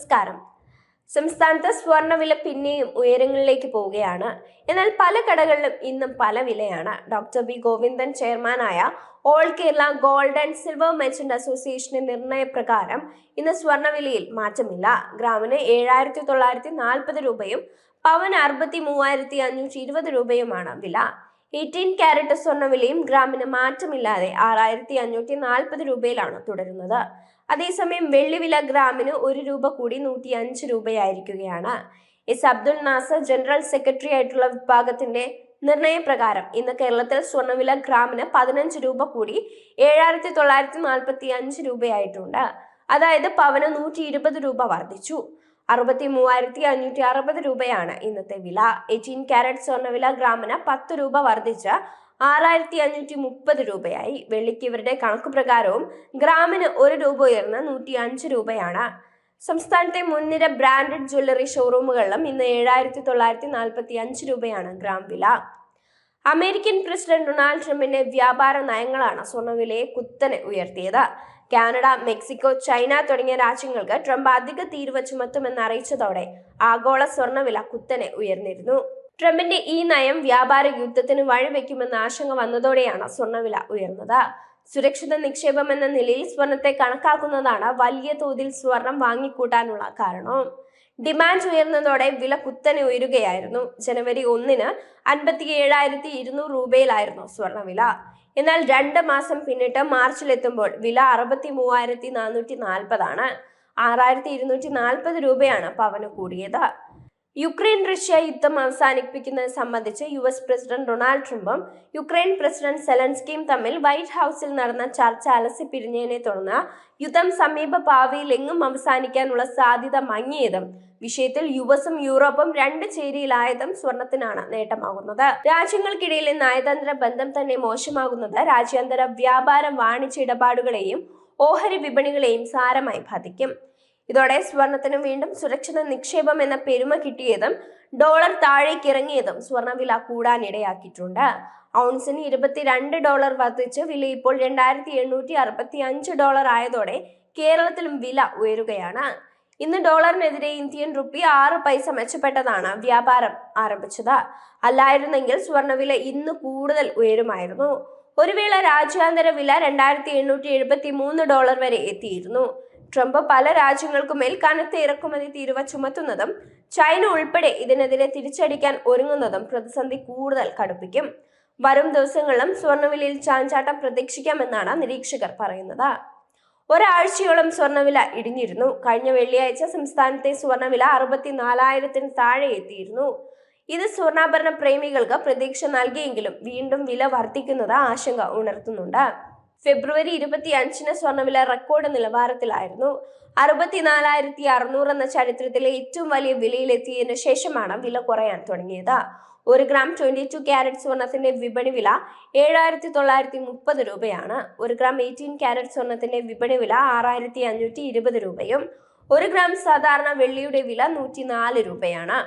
നമസ്കാരം. സംസ്ഥാനത്ത് സ്വർണവില പിന്നെയും ഉയരങ്ങളിലേക്ക് പോവുകയാണ്. എന്നാൽ പല കടകളിലും ഇന്നും പല വിലയാണ്. ഡോക്ടർ ബി ഗോവിന്ദൻ ചെയർമാനായ all Kerala gold and silver merchant അസോസിയേഷന്റെ നിർണയപ്രകാരം ഇന്ന് സ്വർണവിലയിൽ മാറ്റമില്ല. ഗ്രാമിന് ഏഴായിരത്തി തൊള്ളായിരത്തി നാൽപ്പത് രൂപയും പവൻ അറുപത്തി മൂവായിരത്തി അഞ്ഞൂറ്റി ഇരുപത് രൂപയുമാണ് വില. എയ്റ്റീൻ ക്യാരറ്റ് സ്വർണവിലയും ഗ്രാമിന് മാറ്റമില്ലാതെ ആറായിരത്തി അഞ്ഞൂറ്റി നാൽപ്പത് രൂപയിലാണ് തുടരുന്നത്. അതേസമയം വെള്ളിവില ഗ്രാമിന് ഒരു രൂപ കൂടി നൂറ്റി അഞ്ച് രൂപയായിരിക്കുകയാണ്. S. Abdul Nasar general secretary ആയിട്ടുള്ള വിഭാഗത്തിന്റെ നിർണയപ്രകാരം ഇന്ന് കേരളത്തിൽ സ്വർണവില ഗ്രാമിന് പതിനഞ്ച് രൂപ കൂടി ഏഴായിരത്തി തൊള്ളായിരത്തി നാൽപ്പത്തി അഞ്ച് രൂപയായിട്ടുണ്ട്. അതായത് പവന് നൂറ്റി ഇരുപത് രൂപ വർദ്ധിച്ചു. അറുപത്തി മൂവായിരത്തി അഞ്ഞൂറ്റി അറുപത് രൂപയാണ് ഇന്നത്തെ വില. എയ്റ്റീൻ ക്യാരറ്റ് സ്വർണവില ഗ്രാമിന് പത്ത് രൂപ വർദ്ധിച്ച് ആറായിരത്തി അഞ്ഞൂറ്റി മുപ്പത് രൂപയായി. വെള്ളിക്ക് ഇവരുടെ കണക്ക് പ്രകാരവും ഗ്രാമിന് ഒരു രൂപ ഉയർന്ന് നൂറ്റി അഞ്ച് രൂപയാണ്. സംസ്ഥാനത്തെ മുൻനിര ബ്രാൻഡഡ് ജ്വല്ലറി ഷോറൂമുകളിലും ഇന്ന് ഏഴായിരത്തി തൊള്ളായിരത്തി നാൽപ്പത്തി അഞ്ച് രൂപയാണ് ഗ്രാം വില. അമേരിക്കൻ പ്രസിഡന്റ് ഡൊണാൾഡ് ട്രംപിന്റെ വ്യാപാര നയങ്ങളാണ് സ്വർണവിലയെ കുത്തനെ ഉയർത്തിയത്. കാനഡ മെക്സിക്കോ ചൈന തുടങ്ങിയ രാജ്യങ്ങൾക്ക് ട്രംപ് അധിക തീരുവ ചുമത്തുമെന്ന് അറിയിച്ചതോടെ ആഗോള സ്വർണവില കുത്തനെ ഉയർന്നിരുന്നു. ട്രംപിന്റെ ഈ നയം വ്യാപാര യുദ്ധത്തിന് വഴിവെക്കുമെന്ന ആശങ്ക വന്നതോടെയാണ് സ്വർണവില ഉയർന്നത്. സുരക്ഷിത നിക്ഷേപം എന്ന നിലയിൽ സ്വർണത്തെ കണക്കാക്കുന്നതാണ് വലിയ തോതിൽ സ്വർണം വാങ്ങിക്കൂട്ടാനുള്ള കാരണം. ഡിമാൻഡ് ഉയർന്നതോടെ വില കുത്തനെ ഉയരുകയായിരുന്നു. ജനുവരി ഒന്നിന് അൻപത്തി ഏഴായിരത്തി ഇരുന്നൂറ് രൂപയിലായിരുന്നു സ്വർണവില എന്നാൽ രണ്ട് മാസം പിന്നിട്ട് മാർച്ചിലെത്തുമ്പോൾ വില അറുപത്തി മൂവായിരത്തി നാനൂറ്റി നാൽപ്പതാണ് ആറായിരത്തി ഇരുന്നൂറ്റി നാൽപ്പത് രൂപയാണ് പവന് കൂടിയത്. യുക്രൈൻ റഷ്യ യുദ്ധം അവസാനിപ്പിക്കുന്നത് സംബന്ധിച്ച് യു എസ് പ്രസിഡന്റ് ഡൊണാൾഡ് ട്രംപും യുക്രൈൻ പ്രസിഡന്റ് സെലൻസ്കിയും തമ്മിൽ വൈറ്റ് ഹൗസിൽ നടന്ന ചർച്ച അലസി പിരിഞ്ഞതിനെ തുടർന്ന് യുദ്ധം സമീപ ഭാവിയിൽ എങ്ങും അവസാനിക്കാനുള്ള സാധ്യത മങ്ങിയതും വിഷയത്തിൽ യു എസും യൂറോപ്പും രണ്ട് ചേരിയിലായതും സ്വർണത്തിനാണ് നേട്ടമാകുന്നത്. രാജ്യങ്ങൾക്കിടയിലെ നയതന്ത്ര ബന്ധം തന്നെ മോശമാകുന്നത് രാജ്യാന്തര വ്യാപാര വാണിജ്യ ഇടപാടുകളെയും ഓഹരി വിപണികളെയും സാരമായി ബാധിക്കും. ഇതോടെ സ്വർണത്തിന് വീണ്ടും സുരക്ഷിത നിക്ഷേപം എന്ന പെരുമ കിട്ടിയതും ഡോളർ താഴേക്ക് ഇറങ്ങിയതും സ്വർണവില കൂടാനിടയാക്കിയിട്ടുണ്ട്. ഔൺസിന് ഇരുപത്തിരണ്ട് ഡോളർ വർദ്ധിച്ച്. വില ഇപ്പോൾ രണ്ടായിരത്തി എണ്ണൂറ്റി അറുപത്തി അഞ്ച് ഡോളർ ആയതോടെ കേരളത്തിലും വില ഉയരുകയാണ്. ഇന്ന് ഡോളറിനെതിരെ ഇന്ത്യൻ റുപ്പി ആറ് പൈസ മെച്ചപ്പെട്ടതാണ് വ്യാപാരം ആരംഭിച്ചത്. അല്ലായിരുന്നെങ്കിൽ സ്വർണവില ഇന്ന് കൂടുതൽ ഉയരുമായിരുന്നു. ഒരു വേള രാജ്യാന്തര വില രണ്ടായിരത്തി എണ്ണൂറ്റി എഴുപത്തി മൂന്ന് ഡോളർ വരെ എത്തിയിരുന്നു. ട്രംപ് പല രാജ്യങ്ങൾക്കും മേൽ കനത്ത ഇറക്കുമതി തീരുവ ചുമത്തുന്നതും ചൈന ഉൾപ്പെടെ ഇതിനെതിരെ തിരിച്ചടിക്കാൻ ഒരുങ്ങുന്നതും പ്രതിസന്ധി കൂടുതൽ കടുപ്പിക്കും. വരും ദിവസങ്ങളിലും സ്വർണവിലയിൽ ചാഞ്ചാട്ടം പ്രതീക്ഷിക്കാമെന്നാണ് നിരീക്ഷകർ പറയുന്നത്. ഒരാഴ്ചയോളം സ്വർണവില ഇടിഞ്ഞിരുന്നു. കഴിഞ്ഞ വെള്ളിയാഴ്ച സംസ്ഥാനത്തെ സ്വർണവില അറുപത്തിനാലായിരത്തിന് താഴെ എത്തിയിരുന്നു. ഇത് സ്വർണാഭരണ പ്രേമികൾക്ക് പ്രതീക്ഷ നൽകിയെങ്കിലും വീണ്ടും വില വർദ്ധിക്കുന്നത് ആശങ്ക ഉണർത്തുന്നുണ്ട്. ഫെബ്രുവരി ഇരുപത്തി അഞ്ചിന് സ്വർണവില റെക്കോർഡ് നിലവാരത്തിലായിരുന്നു. അറുപത്തിനാലായിരത്തി അറുന്നൂറ് എന്ന ചരിത്രത്തിലെ ഏറ്റവും വലിയ വിലയിലെത്തിയതിനു ശേഷമാണ് വില കുറയാൻ തുടങ്ങിയത്. ഒരു ഗ്രാം ട്വന്റി ടു ക്യാരറ്റ് സ്വർണത്തിന്റെ വിപണി വില ഏഴായിരത്തി തൊള്ളായിരത്തി മുപ്പത് രൂപയാണ്. ഒരു ഗ്രാം എയ്റ്റീൻ ക്യാരറ്റ് സ്വർണത്തിന്റെ വിപണി വില ആറായിരത്തി അഞ്ഞൂറ്റി ഇരുപത് രൂപയും ഒരു ഗ്രാം സാധാരണ വെള്ളിയുടെ വില നൂറ്റി നാല് രൂപയാണ്.